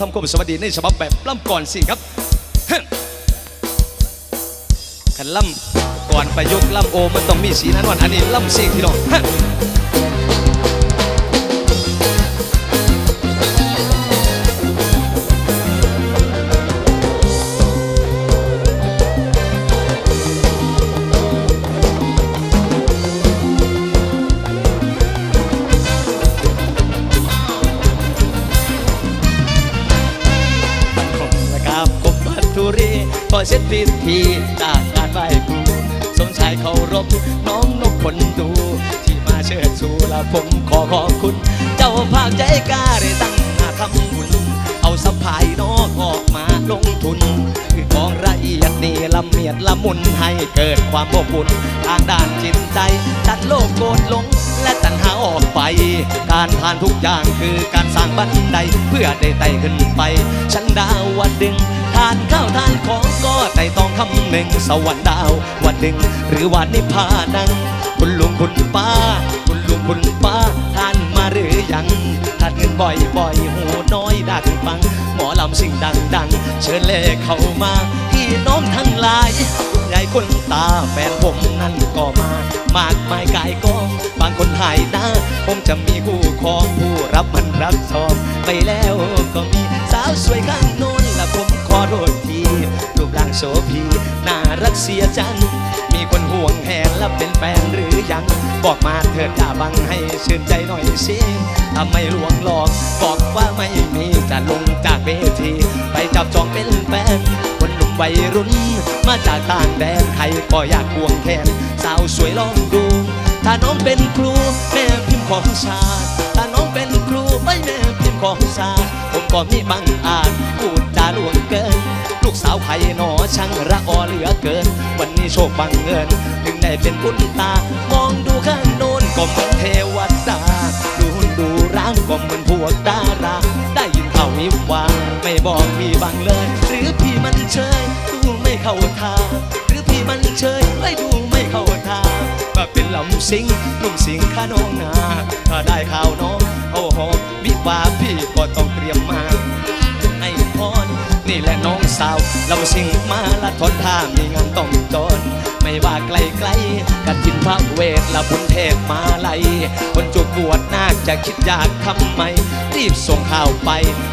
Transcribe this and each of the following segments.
ทำคมสวัสดีในฉบับแบบล่ำก่อนสิครับฮ้ยขันล่ำก่อนประยุกต์ล่ำโอมันต้องมีสีนั้นวันอันนี้ล่ำเสียงพี่น้อง ขอเช็ดพิธีจากการไหว้ครูสมชายเคารพน้องนกคนดู ที่มาเชิดชูและผมขอขอบคุณ เจ้าภาคใจกล้าได้ตั้งมาทำบุญเอาสะพายนอกออกมา ลงทุน คือกองละเอียดดีละเมียดละมุนให้เกิดความอบอุ่นทางด้านจิตใจ ตัดโลกโกรธลงและตัณหาออกไป การผ่านทุกอย่างคือการสร้างบันไดเพื่อได้ไต่ขึ้นไปฉันดาววันดึงทานข้าวทานของก็ไต่ต้องคำหนึ่งสวรรค์ดาววันดึงหรือวันนิพพานังคุณลุงคุณป้า คุณลุงคุณป้าทานมา หรือยังทานเงินบ่อยบ่อยๆหูน้อยดังฟัง หมอลำสิ่งดังดังๆเชิญเลขเข้ามาพี่น้องทั้งหลายคุณยายคนตาแฟนผมนั่นก็มามากมายกายกองบางคนหายหน้า ผมจะมีคู่ครองผู้รับมันรับชอบไปแล้วก็มีสาวสวยข้างโน้นและผมขอโทษที รูปร่างโสพีน่ารักเสียจัง มีคนห่วงแหนและเป็นแฟนหรือยัง บอกมาเถิดอย่าบังให้ชื่นใจหน่อยสิถ้าไม่ลวงหลอกบอกว่าไม่มีจะลงจากเวที ไปจับจองเป็นแฟนคนหนุ่มวัยรุ่น มาจากต่างแดนใครก็อยากควงแขนสาวสวยลองดูถ้าน้องเป็นครูแม่พิมพ์ของชาติถ้าน้องเป็นครูไม่แม่พิมพ์ของชาติผมก็มีบังอาจพูดจาลวงเกิน ลูกสาวใครหนอช่างระออเหลือเกิน วันนี้โชคบังเงินถึงได้เป็นบุญตา มองดูข้างโน้นก็เหมือนเทวดาดูหุ่นดูร่างก็เหมือนพวกดารา ได้ยินข่าววิวาไม่บอกพี่บังเลย หรือพี่มันเชยดูไม่เข้าทางหรือพี่มันเชยไม่ดูไม่เข้าทางมาเป็นลำสิงหนุ่มสิงข้าน้องนาถ้าได้ข่าวน้องโอ้โหวิวาพี่ก็ต้องเตรียมมาให้พร นี่แหละน้องสาว เราสิงมาละทนท่ามีงานต้องจน ไม่ว่าไกลไกลกันทินพระเวทละบุญเทพมาไลยคนจุกบวชนาคจะคิดอยากทำไม รีบส่งข่าวไป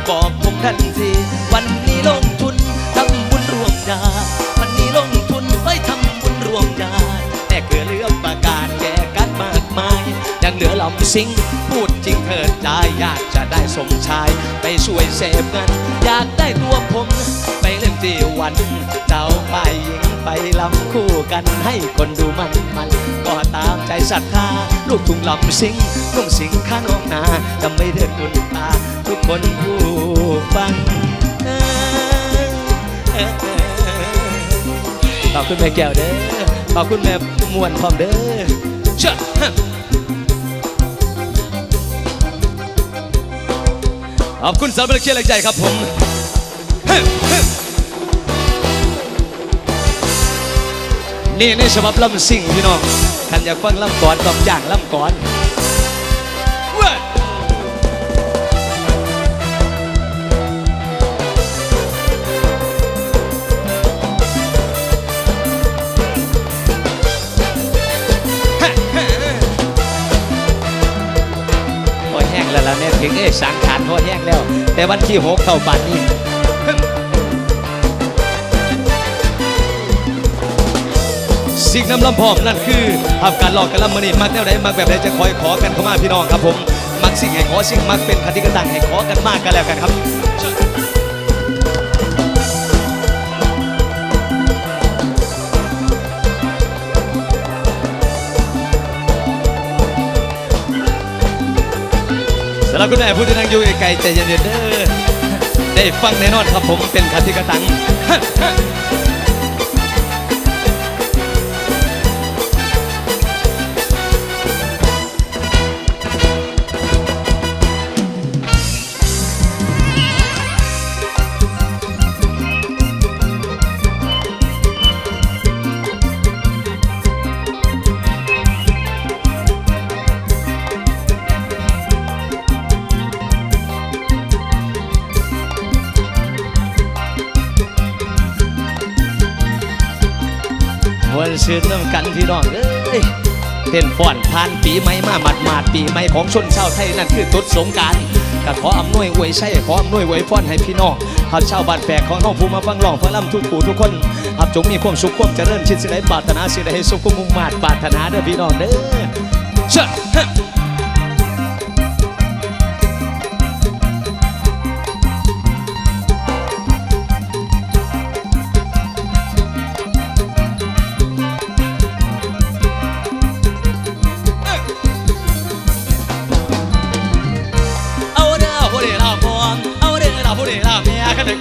บอกผมทันที วันนี้ลงทุนทำบุญรวมญาวันนี้ลงทุนไปทำบุญรวมญาแต่เกลือเหลือประกาศแก่กันมากมายยังเหลือลำซิง พูดจริงเถิดใจ อยากจะได้สมชาย ไปช่วยเสพเงิน อยากได้ตัวผม ไปเล่นที่วันเจ้าไปหญิงไปลำคู่กันให้คนดูมันมัน ก็ตามใจศรัทธาลูกทุ่งลำซิงนุ่งสิงข้างน้องนาจะไม่เดือดบุญตา ทุกคนผู้ฟังเอ้ยเอ้ยเอ้ยขอบคุณแม่แก้วเด้อขอบคุณแม่มวนพร้อมเด้อเชิญ ขอบคุณสำหรับเชียร์แรงใจครับผมนี่นี่ในฉบับลำสิ่งพี่น้องท่านอยากฟังลำก่อนต้องจ้างลำก่อน แต่วันที่หกเข้าปันนี้สิ่งนำลำพอมนั่นคือภาพการหลอกกันลำมันนี่มักแนวไหนมักแบบไหนจะคอยขอกันเข้ามาพี่น้องครับผม มักสิ่งแห้ขอสิ่งมักเป็นคติกระตังแห้ขอกันมากกันแล้วกันครับ รับคุณแม่ผู้ที่นั่งอยู่ไกลๆใจเย็นๆเด้อได้ฟังแน่นอนครับผมเป็นคติกระตัง ชื่นน้ำกันพี่น้องเอ้ยเต้นฟ้อนผ่านปีใหม่มาหมาดหมาดปีใหม่ของชนชาวไทยนั่นคือตุดสงการก็ขออำนวยอวยชัยขออำนวยอวยพรให้พี่น้องข้าชาวบ้านแฝกของน้องผู้มาฟังร้องฟังลำทุกผู้ทุกคนหับจงมีความสุขความเจริญชิดสิได้ปรารถนาสิได้ให้สุขมุ่งมาดปรารถนาเด้อพี่น้องเด้อเชิญ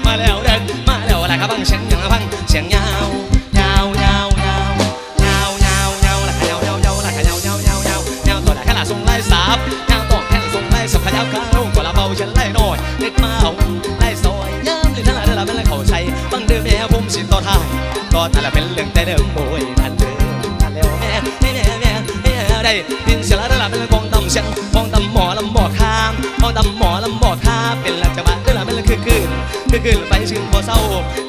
มาแล้วเดินมาแล้วอะไรครับบังเสียงย่างละพังเสียงยาวยาวยาวยาวยาวยาวยาวละขยาวยาวยาวละขยาวยาวยาวยาวยาวตัวละขนาดทรงไล่สับยาวต้องแค่ทรงไล่สับขยาวข้าวตัวละเบาฉันไล่หน้อยเล็ดมาเอาไล่ซอยย้ำเลยทั้งหลายเด้อละเป็นเรื่องเขาใช้บังเดิมแม่ผมสิต่อท้ายก็นั่นละเป็นเรื่องแต่เดิมโอ้ยนั่นเดิมนั่นแล้วแม่แม่แม่แม่แม่ได้ดินเสียละเด้อละเป็นเรื่องตำเสียงของตำหมอลำบอกข้ามของตำหมอลำบอกข้าเป็นลักจังหวะ คือคืนไปชื่นพอเศร้า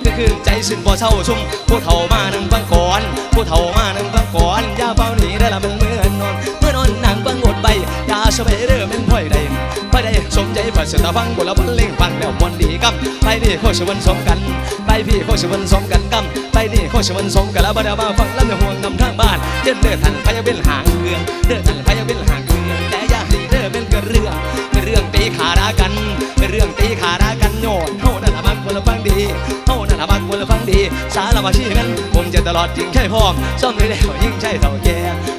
คือคืนใจชื่นพอเศร้าชุ่มผู้เฒ่ามานั่งฟังก่อน ผู้เฒ่ามานั่งฟังก่อนอย่าเฝ้าหนีได้อละมันเมื่อนนอนเมื่อนอนนั่งฟังหมดไปอย่าสบายเด้อแม่นพ่อยใดพ่อยใดสมใจพระเสตาฟังคนละบันเล่งฟังแล้วมวนดีกำไปนี่โคชวันสมกัน ไปพี่โคชวันสมกันกำไปนี่โคชวันสมกันแล้วบ่ได้มาฟังแล้วห่วงนำทางบ้านเดินเดินทันพยาเป็นหางเรื่องเดินทันพยาเป็นหางเรื่องแต่อย่าให้เด้อเป็นกระเรื่องเป็นเรื่องตีขารากันเป็นเรื่องตีขารากันโยนเฮานั่นละมัก คนละฟังดีเฮานั่นละมักคนละฟังดี สารมาชีนั้นผมจะตลอดจริงแค่พร้อมซ่อมดูแล้วยิ่งใช่เท่าแก่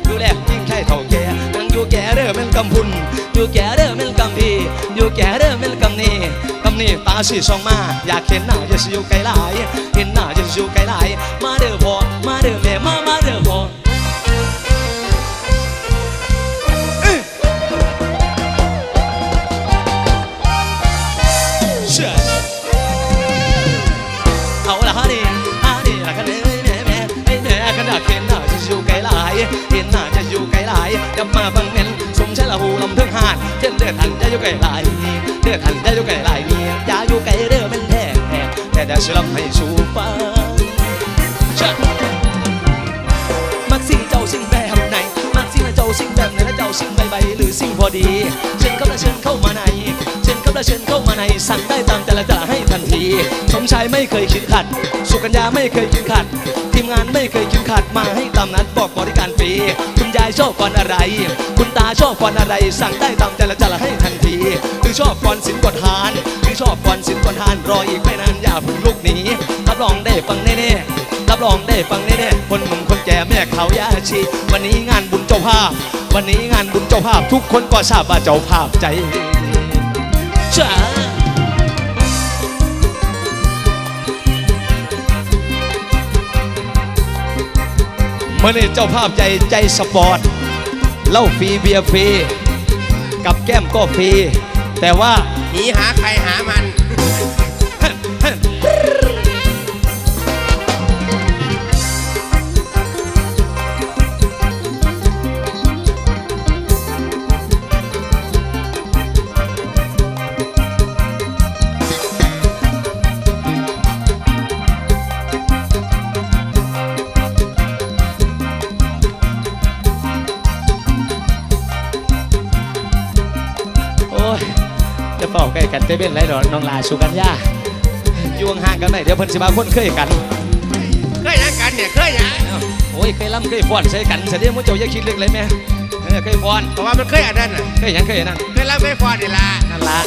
ดูแลยิ่งใช่เท่าแก่นั่งอยู่แก่เด้อเป็นกำพุนอยู่แก่เด้อเป็นกำพีอยู่แก่เด้อเป็นกำนีกำนีตาสีส่องมาอยากเห็นหน้าจะสิอยู่ไกลหลาย เห็นหน้าจะสิอยู่ไกลหลาย มาเด้อพ่อมาเด้อแม่มามาเด้อพ่อ เห็นหน้าจะอยู่ไกลหลายจะมาบังเม็นสมช่ละหูลำเทิงหานเช่นเดือดทันจะอยู่ไกลหลายเดือดทันจะอยู่ไกลหลายเนี่ยอย่าอยู่ไกลเด้อเป็นแท้แท้แต่เดี๋ยวฉันลำให้ชูฟังเชื่อมักสิ่งเจ้าสิ่งแบบไหนมักสิ่งและเจ้าสิ่งแบบไหนและเจ้าสิ่งใบใบหรือสิ่งพอดีเชิญเข้ามาเชิญเข้ามาใน เชิญเข้าชิญเข้ามาในสั่งได้ตามแต่ละจะให้ทันทีสมชายไม่เคยคิดขัด สุกัญญาไม่เคยคิดขัด ทีมงานไม่เคยคิดขัดมาให้ตามนัดบอกบริการฟรีคุณยายชอบก่อนอะไร คุณตาชอบก่อนอะไร สั่งได้ตามแต่ละจะให้ทันทีหรือชอบก่อนสินกดหานหรือชอบก่อนสินกดหานรออีกไม่นานอย่าเพึ่งลุกหนีรับรองได้ฟังแน่ๆรับรองได้ฟังแน่ๆคนหนุ่มคนแก่แม่เขายาชีวันนี้งานบุญเจ้าภาพวันนี้งานบุญเจ้าภาพทุกคนก็ทราบว่าเจ้าภาพใจ จ้าเมื่อนี้เจ้าภาพใจใจสปอร์ตเหล้าฟรีเบียร์ฟรีกับแก้มก็ฟรีแต่ว่าหนีหาใครหามัน กล้กันเต้เบ้นไรดอกน้องลาสุกัญญาอยู่ห่างๆกันหน่อยเดี๋ยวเพิ่นสิมาคนเคยกันเคยนะกันเนี่ยเคยนะเอ้าโอ้ยเคยล่ำเคยฟ้อนใส่กันเสียเดียวมุเจ้าอย่าคิดเล็กเลยแม่เออเคยฟ้อนเพราะว่ามันเคยอันนั้นน่ะเคยหยังเคยนั่นเคยรับไม่ฟอดนี่ละนั่นละ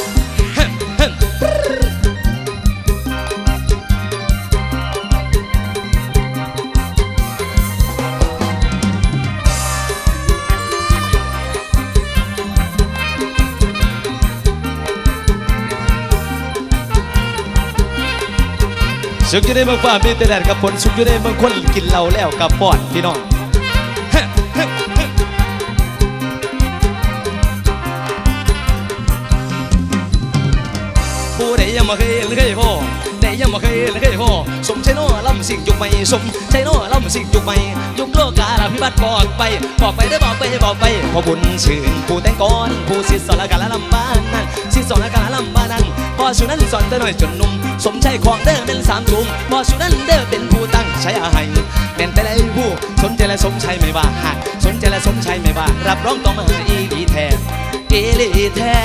สุขอยู่ในเมืองฟ้ามีแต่แดดกับฝนสุขอยู่ในเมืองคนกินเหล้าแล้วกับปอดพี่น้องผู้ใดยังมาเคยเห็นเคยพ่อ ยังมาเคยเห็นเคยพ่อสมใช่โน่ลำสิ่งจุกไม่สมใช่โน่ลำสิ่งจุกไม่ยุกโลกาลพิบัติบอกไปบอกไปได้บอกไปบอกไปพอบุญชื่นผู้แต่งก่อนผู้สิสอนละกันละลำบ้านนั้นสิสอนละกันละลำบ้านนั้นพอสุนั้นสอนแต่น้อยจนหนุ่มสมชัยของเด้อเป็นสามกลุ่มพอสุนั้นเด้อเป็นผู้ตั้งใช้อาให้เป็นแต่ละผู้สนใจและสมชัยไม่ว่าหากสนใจและสมชัยไม่ว่า รับรองต้องมาอีดีแท้อีลีแท้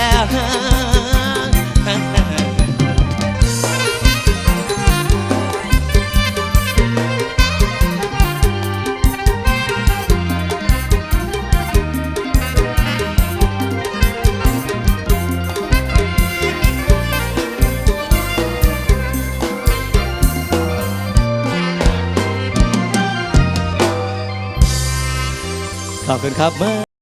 ขอบคุณครับ